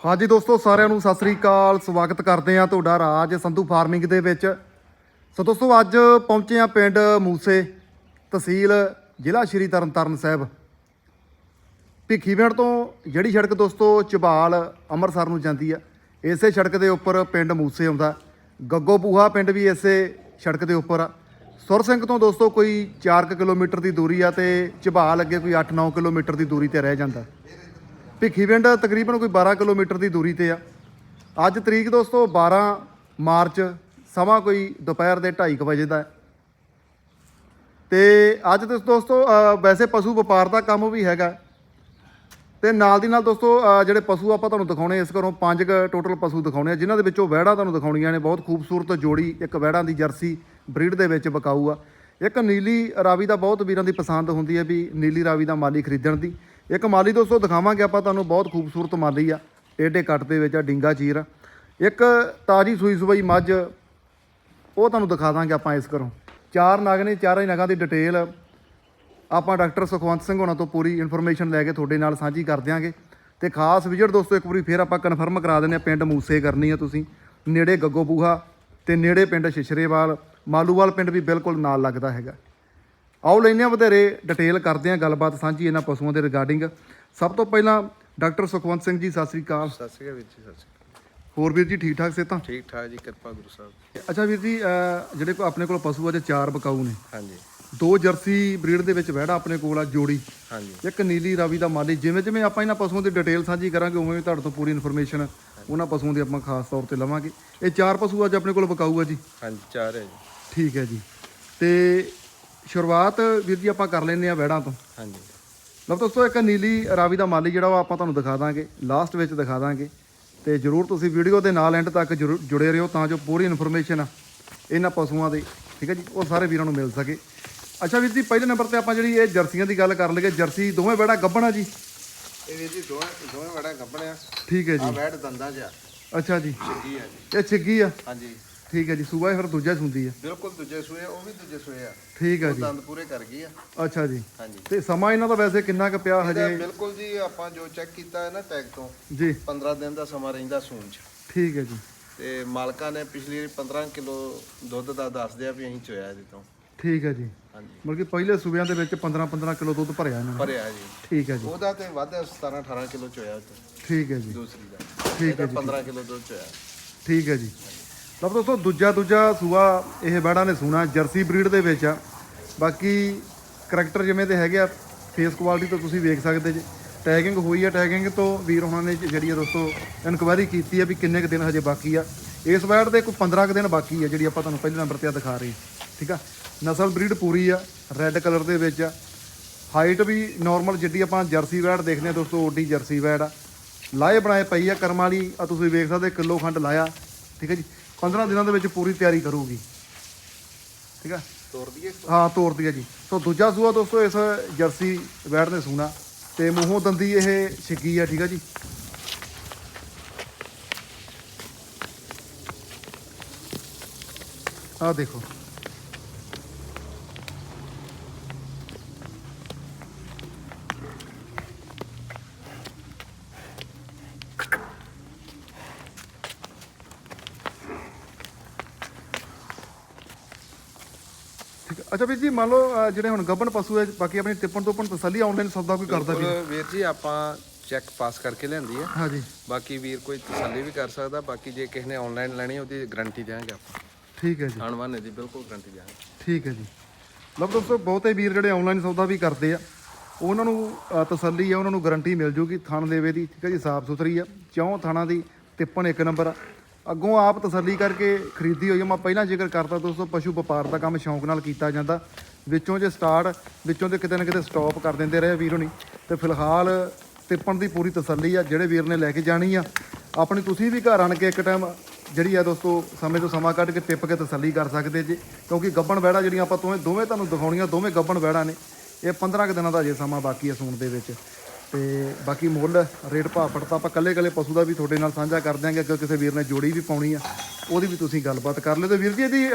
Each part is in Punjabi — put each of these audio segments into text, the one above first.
ਹਾਂਜੀ ਦੋਸਤੋ, ਸਾਰਿਆਂ ਨੂੰ ਸਤਿ ਸ੍ਰੀ ਅਕਾਲ। ਸਵਾਗਤ ਕਰਦੇ ਆ ਤੁਹਾਡਾ ਰਾਜ ਸੰਧੂ ਫਾਰਮਿੰਗ ਦੇ ਵਿੱਚ। ਸੋ ਦੋਸਤੋ, ਅੱਜ ਪਹੁੰਚੇ ਆ ਪਿੰਡ ਮੂਸੇ ਤਹਿਸੀਲ ਜ਼ਿਲ੍ਹਾ ਸ਼੍ਰੀ ਤਰਨਤਾਰਨ ਸਾਹਿਬ। ਭਿੱਖੀਵਿੰਡ ਤੋਂ ਜਿਹੜੀ ਸੜਕ ਦੋਸਤੋ, ਚਬਾਲ ਅੰਮ੍ਰਿਤਸਰ ਨੂੰ ਜਾਂਦੀ ਆ, ਇਸੇ ਸੜਕ ਦੇ ਉੱਪਰ ਪਿੰਡ ਮੂਸੇ ਆਉਂਦਾ। ਗੱਗੋ ਪੂਹਾ ਪਿੰਡ ਵੀ ਇਸੇ ਸੜਕ ਦੇ ਉੱਪਰ ਆ। ਸੁਰ ਸਿੰਘ ਤੋਂ ਦੋਸਤੋ, ਕੋਈ 4 ਕਿਲੋਮੀਟਰ ਦੀ ਦੂਰੀ ਆ ਤੇ ਚਬਾਲ ਅੱਗੇ ਕੋਈ 8-9 ਕਿਲੋਮੀਟਰ ਦੀ ਦੂਰੀ ਤੇ ਰਹਿ ਜਾਂਦਾ। ਭਿੱਖੀ ਪਿੰਡ ਤਕਰੀਬਨ ਕੋਈ 12 ਕਿਲੋਮੀਟਰ ਦੀ ਦੂਰੀ ਤੇ ਆ। ਅੱਜ ਤਰੀਕ ਦੋਸਤੋ 12 ਮਾਰਚ, ਸਮਾਂ ਕੋਈ ਦੁਪਹਿਰ ਦੇ 2:30 ਵਜੇ ਦਾ ਹੈ। ਤੇ ਅੱਜ ਤੁਸੀਂ ਦੋਸਤੋ ਵੈਸੇ ਪਸ਼ੂ ਵਪਾਰ ਦਾ ਕੰਮ ਵੀ ਹੈਗਾ। ਤੇ ਨਾਲ ਦੀ ਨਾਲ ਦੋਸਤੋ ਜਿਹੜੇ ਪਸ਼ੂ ਆਪਾਂ ਤੁਹਾਨੂੰ ਦਿਖਾਉਣੇ ਇਸ ਘਰੋਂ ਪੰਜ ਟੋਟਲ ਪਸ਼ੂ ਦਿਖਾਉਣੇ ਆ, ਜਿਨ੍ਹਾਂ ਦੇ ਵਿੱਚੋਂ ਵਹਿੜਾ ਤੁਹਾਨੂੰ ਦਿਖਾਉਣੀਆਂ ਨੇ। ਬਹੁਤ ਖੂਬਸੂਰਤ ਜੋੜੀ, ਇੱਕ ਵਹਿੜਾਂ ਦੀ ਜਰਸੀ ਬਰੀਡ ਦੇ ਵਿੱਚ ਬਕਾਊ ਆ। ਇੱਕ ਨੀਲੀ ਰਾਵੀ ਦਾ ਬਹੁਤ ਵੀਰਾਂ ਦੀ ਪਸੰਦ ਹੁੰਦੀ ਹੈ ਵੀ ਨੀਲੀ ਰਾਵੀ ਦਾ ਮਾਲੀ ਖਰੀਦਣ ਦੀ। ਇੱਕ ਮਾਲੀ ਦੋਸਤੋ, ਦਿਖਾਵਾਂਗੇ ਆਪਾਂ ਤੁਹਾਨੂੰ ਬਹੁਤ ਖੂਬਸੂਰਤ ਮਾਲੀ ਆ, ਟੇਢੇ ਕੱਟ ਦੇ ਵਿੱਚ ਆ, ਡਿੰਗਾ ਚੀਰ। ਆ। ਇੱਕ ਤਾਜੀ ਸੂਈ ਸੂਈ ਮੱਝ, ਉਹ ਤੁਹਾਨੂੰ ਦਿਖਾ ਦਾਂਗੇ ਆਪਾਂ ਇਸ ਘਰੋਂ। ਚਾਰ ਨਗ ਨੇ, ਚਾਰਾਂ ਹੀ ਨਗਾਂ ਦੀ ਡਿਟੇਲ। ਆਪਾਂ ਡਾਕਟਰ ਸੁਖਵੰਤ ਸਿੰਘ ਹੋਣਾ ਤੋਂ ਪੂਰੀ ਇਨਫੋਰਮੇਸ਼ਨ ਲੈ ਕੇ ਤੁਹਾਡੇ ਨਾਲ ਸਾਂਝੀ ਕਰ ਦਿਆਂਗੇ। ਤੇ ਖਾਸ ਵਿਜ਼ਿਟ ਦੋਸਤੋ, ਇੱਕ ਵਾਰੀ ਫੇਰ ਆਪਾਂ ਕਨਫਰਮ ਕਰਾ ਦਿੰਦੇ ਆ ਪਿੰਡ ਮੂਸੇ ਕਰਨੀ ਆ ਤੁਸੀਂ। ਨੇੜੇ ਗੱਗੋ ਬੂਹਾ ਤੇ ਨੇੜੇ ਪਿੰਡ ਸ਼ਿਸ਼ਰੇਵਾਲ, ਮਾਲੂਵਾਲ ਪਿੰਡ ਵੀ ਬਿਲਕੁਲ ਨਾਲ ਲੱਗਦਾ ਹੈਗਾ। ਆਓ ਲੈਨੇ ਆ ਵਧੇਰੇ ਡਿਟੇਲ ਕਰਦੇ ਆ ਗੱਲਬਾਤ ਸਾਂਝੀ ਇਹਨਾਂ ਪਸ਼ੂਆਂ ਦੇ ਰਿਗਾਰਡਿੰਗ ਸਭ ਤੋਂ ਪਹਿਲਾਂ ਡਾਕਟਰ ਸੁਖਵੰਤ ਸਿੰਘ ਜੀ ਸਤਿ ਸ੍ਰੀ ਅਕਾਲ। ਸਤਿ ਸ਼੍ਰੀ ਅਕਾਲ ਵੀਰ ਜੀ ਸਤਿ ਸ਼੍ਰੀ ਅਕਾਲ। ਹੋਰ ਵੀਰ ਜੀ ਠੀਕ ਠਾਕ ਸੇ ਤਾਂ ਠੀਕ ਠਾਕ ਜੀ ਕਿਰਪਾ ਗੁਰੂ ਸਾਹਿਬ ਅੱਛਾ ਵੀਰ ਜੀ ਜਿਹੜੇ ਕੋ ਆਪਣੇ ਕੋਲ ਪਸ਼ੂ ਅੱਜ ਚਾਰ ਬਕਾਊ ਨੇ। ਹਾਂਜੀ। ਦੋ ਜਰਸੀ ਬਰੀਡ ਦੇ ਵਿੱਚ ਵਹਿੜਾ ਆਪਣੇ ਕੋਲ ਆ ਜੋੜੀ। ਹਾਂਜੀ। ਇੱਕ ਨੀਲੀ ਰਾਵੀ ਦਾ ਮਾਲੀ। ਜਿਵੇਂ ਜਿਵੇਂ ਆਪਾਂ ਇਹਨਾਂ ਪਸ਼ੂਆਂ ਦੀ ਡਿਟੇਲ ਸਾਂਝੀ ਕਰਾਂਗੇ ਉਵੇਂ ਉਵੇਂ ਤੁਹਾਡੇ ਤੋਂ ਪੂਰੀ ਇਨਫੋਰਮੇਸ਼ਨ ਉਹਨਾਂ ਪਸ਼ੂਆਂ ਦੀ ਆਪਾਂ ਖਾਸ ਤੌਰ ਤੇ ਲਵਾਂਗੇ। ਇਹ ਚਾਰ ਪਸ਼ੂ ਅੱਜ ਆਪਣੇ ਕੋਲ ਬਕਾਊ ਆ ਜੀ? ਹਾਂਜੀ ਚਾਰ ਹੈ ਜੀ। ਠੀਕ ਹੈ ਜੀ। ਤੇ ਸ਼ੁਰੂਆਤ ਵੀਰ ਜੀ ਆਪਾਂ ਕਰ ਲੈਂਦੇ ਆ ਵਹਿੜਾਂ ਤੋਂ। ਹਾਂਜੀ। ਲਓ ਦੋਸਤੋ ਇੱਕ ਨੀਲੀ ਰਾਵੀ ਦਾ ਮਾਲੀ ਜਿਹੜਾ ਉਹ ਆਪਾਂ ਤੁਹਾਨੂੰ ਦਿਖਾ ਦਾਂਗੇ ਲਾਸਟ ਵਿੱਚ ਦਿਖਾ ਦਾਂਗੇ। ਤੇ ਜਰੂਰ ਤੁਸੀਂ ਵੀਡੀਓ ਦੇ ਨਾਲ ਐਂਡ ਤੱਕ ਜੁੜੇ ਰਹੋ ਤਾਂ ਜੋ ਪੂਰੀ ਇਨਫੋਰਮੇਸ਼ਨ ਇਹਨਾਂ ਪਸ਼ੂਆਂ ਦੀ ਠੀਕ ਹੈ ਜੀ? ਉਹ ਸਾਰੇ ਵੀਰਾਂ ਨੂੰ ਮਿਲ ਸਕੇ। ਅੱਛਾ ਵੀਰ ਜੀ ਪਹਿਲੇ ਨੰਬਰ ਤੇ ਆਪਾਂ ਜਿਹੜੀ ਇਹ ਜਰਸੀਆਂ ਦੀ ਗੱਲ ਕਰ ਲਈਏ ਜਰਸੀ ਦੋਵੇਂ ਬੜਾ ਗੱਭਣਾ ਜੀ? ਇਹ ਵੀਰ ਜੀ ਦੋਵੇਂ ਦੋਵੇਂ ਵੜਾ ਗੱਬਣਿਆ ਠੀਕ ਹੈ ਜੀ। ਬੈਠ ਦੰਦਾਂ 'ਚ ਆ। ਅੱਛਾ ਜੀ। ਛਿੱਗੀ ਆ ਜੀ। ਇਹ ਛਿੱਗੀ ਆ? ਹਾਂਜੀ। ਠੀਕ ਹੈ ਜੀ ਸੂਬਾ ਫਿਰ ਦੂਜਾ ਸੁੰਦੀ ਆ। ਬਿਲਕੁਲ ਦੂਜੇ ਸੂਏ ਆ, ਉਹ ਵੀ ਦੂਜੇ ਸੂਏ ਆ। ਠੀਕ ਹੈ ਉਹ ਜੀ। ਦੰਦ ਪੂਰੇ ਕਰ ਗਈ ਆ। ਅੱਛਾ ਜੀ। ਹਾਂਜੀ। ਤੇ ਸਮਾਂ ਇਹਨਾਂ ਦਾ ਵੈਸੇ ਕਿੰਨਾ ਕੁ ਪਿਆ ਇਹਦਾ ਹਜੇ ਬਿਲਕੁਲ ਜੀ ਆਪਾਂ ਜੋ ਚੈੱਕ ਕੀਤਾ ਹੈ ਨਾ ਟੈਗ ਤੋਂ ਜੀ। 15 ਦਿਨ ਦਾ ਸਮਾਂ ਰਹਿੰਦਾ ਸੂਣ 'ਚ। ਠੀਕ ਹੈ ਜੀ। ਤੇ ਮਾਲਕਾਂ ਨੇ ਪਿਛਲੀ ਵਾਰੀ 15 ਕਿਲੋ ਦੁੱਧ ਦਾ ਦੱਸਦੇ ਆ ਵੀ ਅਸੀਂ ਚੋਇਆ ਇਹਦੇ ਤੋਂ। ਠੀਕ ਹੈ ਜੀ। ਹਾਂਜੀ। ਮਤਲਬ ਕਿ ਪਹਿਲੇ ਸੂਬਿਆਂ ਦੇ ਵਿੱਚ 15 15 ਕਿਲੋ ਦੁੱਧ ਭਰਿਆ ਇਹਨਾਂ ਨੇ। ਭਰਿਆ ਜੀ। ਠੀਕ ਹੈ ਜੀ। ਉਹਦਾ ਤੇ ਵੱਧ 17 18 ਕਿਲੋ ਚੋਇਆ ਉਹ ਠੀਕ ਹੈ ਜੀ। ਦੂਸਰੀ ਦਾ। ਠੀਕ ਹੈ ਇਹਦਾ 15 ਕਿਲੋ ਦੁੱਧ ਚੋਇਆ। ਠੀਕ ਹੈ ਜੀ। ਲਓ ਦੋਸਤੋ, ਦੂਜਾ ਦੂਜਾ ਸੂਆ ਇਹ ਬੈੜਾਂ ਨੇ ਸੂਣਾ, ਜਰਸੀ ਬਰੀਡ ਦੇ ਵਿੱਚ ਆ। ਬਾਕੀ ਕਰੈਕਟਰ ਜਿਵੇਂ ਦੇ ਹੈਗੇ ਆ ਫੇਸ ਕੁਆਲਿਟੀ ਤੋਂ ਤੁਸੀਂ ਵੇਖ ਸਕਦੇ ਜੇ। ਟੈਗਿੰਗ ਹੋਈ ਆ ਟੈਗਿੰਗ ਤੋਂ ਵੀਰ ਉਹਨਾਂ ਨੇ ਜਿਹੜੀ ਆ ਦੋਸਤੋ ਇਨਕੁਆਇਰੀ ਕੀਤੀ ਆ ਵੀ ਕਿੰਨੇ ਕੁ ਦਿਨ ਹਜੇ ਬਾਕੀ ਆ। ਇਸ ਬੈੜ ਦੇ ਕੋਈ 15 ਕੁ ਦਿਨ ਬਾਕੀ ਆ, ਜਿਹੜੀ ਆਪਾਂ ਤੁਹਾਨੂੰ ਪਹਿਲੇ ਨੰਬਰ ਤੇ ਆ ਦਿਖਾ ਰਹੇ ਠੀਕ ਆ? ਨਸਲ ਬਰੀਡ ਪੂਰੀ ਆ ਰੈੱਡ ਕਲਰ ਦੇ ਵਿੱਚ ਆ। ਹਾਈਟ ਵੀ ਨਾਰਮਲ ਜਿੱਡੀ ਆਪਾਂ ਜਰਸੀ ਵੈੜ ਦੇਖਦੇ ਆ ਦੋਸਤੋ, ਓਡੀ ਜਰਸੀ ਵੈੜ ਆ। ਲਾਏ ਬਣਾਏ ਪਈ ਆ ਕਰਮ ਵਾਲੀ, ਆ ਤੁਸੀਂ ਵੇਖ ਸਕਦੇ ਕਿਲੋ ਖੰਡ ਲਾਇਆ। ਠੀਕ ਹੈ ਜੀ? 15 ਦਿਨਾਂ ਦੇ ਵਿੱਚ ਪੂਰੀ ਤਿਆਰੀ ਕਰੂਗੀ। ਠੀਕ ਆ? ਤੋੜ ਦਈਏ ਹਾਂ ਤੋਰਦੀ ਆ ਜੀ। ਸੋ ਦੂਜਾ ਸੂਆ ਦੋਸਤੋ ਇਸ ਜਰਸੀ ਵੈੜ ਨੇ ਸੂਣਾ। ਤੇ ਮੂੰਹੋਂ ਦੰਦੀ ਇਹ ਛਿੱਗੀ ਆ ਠੀਕ ਆ ਜੀ? ਆਹ ਦੇਖੋ। ਅੱਛਾ ਵੀਰ ਜੀ ਮੰਨ ਲਓ ਜਿਹੜੇ ਹੁਣ ਗੱਬਣ ਪਸ਼ੂ ਹੈ ਬਾਕੀ ਆਪਣੀ ਟਿੱਪਣ ਟੋਪਣ ਤਸੱਲੀ ਆਨਲਾਈਨ ਸੌਦਾ ਕੋਈ ਕਰਦਾ ਬਿਲਕੁਲ ਵੀਰ ਜੀ ਆਪਾਂ ਚੈੱਕ ਪਾਸ ਕਰਕੇ ਲਿਆਂਦੀ ਆ ਹਾਂਜੀ। ਬਾਕੀ ਵੀਰ ਕੋਈ ਤਸੱਲੀ ਵੀ ਕਰ ਸਕਦਾ ਬਾਕੀ ਜੇ ਕਿਸੇ ਨੇ ਆਨਲਾਈਨ ਲੈਣੀ ਉਹਦੀ ਗਾਰੰਟੀ ਦੇਵਾਂਗੇ ਆਪਾਂ। ਠੀਕ ਹੈ ਜੀ। ਅਣਵਾਨੇ ਦੀ ਬਿਲਕੁਲ ਗਾਰੰਟੀ ਦੇਵਾਂਗੇ ਠੀਕ ਹੈ ਜੀ। ਲਓ ਦੋਸਤੋ ਬਹੁਤੇ ਵੀਰ ਜਿਹੜੇ ਆਨਲਾਈਨ ਸੌਦਾ ਵੀ ਕਰਦੇ ਆ ਉਹਨਾਂ ਨੂੰ ਅ, ਤਸੱਲੀ ਆ ਉਹਨਾਂ ਨੂੰ ਗਾਰੰਟੀ ਮਿਲ ਜੂਗੀ ਥਣ ਦੇਵੇ ਦੀ ਠੀਕ ਹੈ ਜੀ ਸਾਫ਼ ਸੁਥਰੀ ਆ ਚੌਂ ਥਾਣਾ ਦੀ ਤਿੱਪਣ ਇੱਕ ਨੰਬਰ ਆ। ਅੱਗੋਂ ਆਪ ਤਸੱਲੀ ਕਰਕੇ ਖਰੀਦੀ ਹੋਈ ਆ। ਮੈਂ ਪਹਿਲਾਂ ਜ਼ਿਕਰ ਕਰਤਾ ਦੋਸਤੋ, ਪਸ਼ੂ ਵਪਾਰ ਦਾ ਕੰਮ ਸ਼ੌਂਕ ਨਾਲ ਕੀਤਾ ਜਾਂਦਾ। ਵਿੱਚੋਂ ਜੇ ਸਟਾਰਟ ਵਿੱਚੋਂ ਤੇ ਕਿਤੇ ਨਾ ਕਿਤੇ ਸਟਾਪ ਕਰ ਦਿੰਦੇ ਰਹੇ ਵੀਰ ਹੋਣੀ ਤੇ ਫਿਲਹਾਲ ਤਿੱਪਣ ਦੀ ਪੂਰੀ ਤਸੱਲੀ ਆ, ਜਿਹੜੇ ਵੀਰ ਨੇ ਲੈ ਕੇ ਜਾਣੀ ਆ। ਆਪਣੀ ਤੁਸੀਂ ਵੀ ਘਰ ਆਣ ਕੇ ਇੱਕ ਟਾਈਮ ਜਿਹੜੀ ਆ ਦੋਸਤੋ, ਸਮੇਂ ਤੋਂ ਸਮਾਂ ਕੱਢ ਕੇ ਟਿੱਪ ਕੇ ਤਸੱਲੀ ਕਰ ਸਕਦੇ ਜੀ। ਕਿਉਂਕਿ ਗੱਬਣ ਵੈੜਾ ਜਿਹੜੀਆਂ ਆਪਾਂ ਦੋਵੇਂ ਦੋਵੇਂ ਤੁਹਾਨੂੰ ਦਿਖਾਉਣੀਆਂ, ਦੋਵੇਂ ਗੱਬਣ ਵੈੜਾ ਨੇ। ਇਹ 15 ਕੁ ਦਿਨਾਂ ਦਾ ਅਜੇ ਸਮਾਂ ਬਾਕੀ ਹੈ ਸੂਣ ਦੇ ਵਿੱਚ। ਤੇ ਬਾਕੀ ਮੁੱਲ ਰੇਟ ਭਾਅ ਪੜਤਾ ਆਪਾਂ ਕੱਲੇ ਕੱਲੇ ਪਸ਼ੂ ਦਾ ਵੀ ਤੁਹਾਡੇ ਨਾਲ ਸਾਂਝਾ ਕਰ ਦਿਆਂਗੇ ਅਗਰ ਕਿਸੇ ਵੀਰ ਨੇ ਜੋੜੀ ਵੀ ਪਾਉਣੀ ਆ ਉਹਦੀ ਵੀ ਤੁਸੀਂ ਗੱਲਬਾਤ ਕਰ ਲਿਓ। ਤੇ ਵੀਰ ਜੀ ਇਹਦੀ